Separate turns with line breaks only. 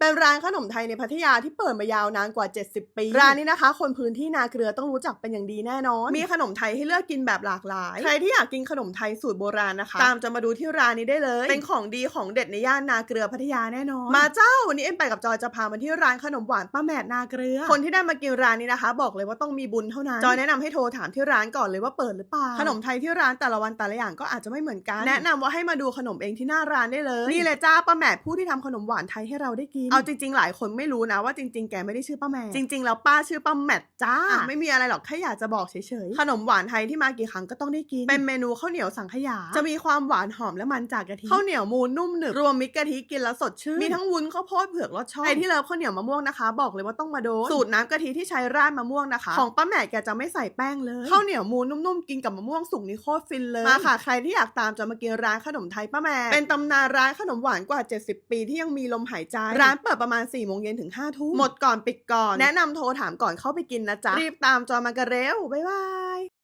เป็นร้านขนมไทยในพัทยาที่เปิดมายาวนานกว่า 70 ปี ร้านนี้นะคะ คนพื้นที่นาเกลือต้องรู้จักเป็นอย่างดีแน่นอน มีขนมไทยให้เลือกกินแบบหลากหลาย ใครที่อยากกินขนมไทยสูตรโบราณนะคะ ตามจะมาดูที่ร้านนี้ได้เลย เป็นของดีของเด็ดในย่านนาเกลือพัทยาแน่นอน มาเจ้าวันนี้เอ็มไปกับจอยจะพามาที่ร้านขนมหวานป้าแหมดนาเกลือ คนที่ได้มากินร้านนี้นะคะ บอกเลยว่าต้องมีบุญเท่านั้น จอยแนะนำให้โทรถามที่ร้านก่อนเลยว่าเปิดหรือเปล่า ขนมไทยที่ร้านแต่ละวันแต่ละอย่างก็อาจจะไม่เหมือนกัน แนะนำว่าให้มาดูขนมเองที่หน้าร้านได้เลย นี่เลยจ้าป้าแหมดผู้ที่ทำขนมหวานไทยให้เราได้กินเอาจริง ๆ หลายคนไม่รู้นะว่าจริง ๆ แกไม่ได้ชื่อป้าแหมดจริง ๆ แล้วป้าชื่อป้าแหมดจ้า ไม่มีอะไรหรอกแค่อยากจะบอกเฉยๆ ขนมหวานไทยที่มากี่ครั้งก็ต้องได้กิน เป็นเมนูข้าวเหนียวสังขยา จะมีความหวานหอมและมันจากกะทิ ข้าวเหนียวมูนนุ่มหนึบรวมมิตรกะทิกินแล้วสดชื่น มีทั้งวุ้นข้าวโพดเผือกรสช่องใครที่เลิฟข้าวเหนียวมะม่วงนะคะ บอกเลยว่าต้องมาโดนสูตรน้ำกะทิที่ใช้ราดมะม่วงนะคะ ของป้าแหม่แกจะไม่ใส่แป้งเลยข้าวเหนียวมูนนุ่มๆกินกับมะม่วงสุกนี่โคตรฟินเลยมาค่ะใครที่อยากตามจะมากินร้านขนมไทยป้าแหม่เป็นตำนานร้านขนมหวานกว่า 70 ปีที่ยังมีลมหายใจร้านเปิดประมาณ4โมงเย็นถึง5ทุ่มหมดก่อนปิดก่อน แนะนำโทรถามก่อนเข้าไปกินนะจ๊ะ รีบตามจอยมากันเร็ว บ๊ายบาย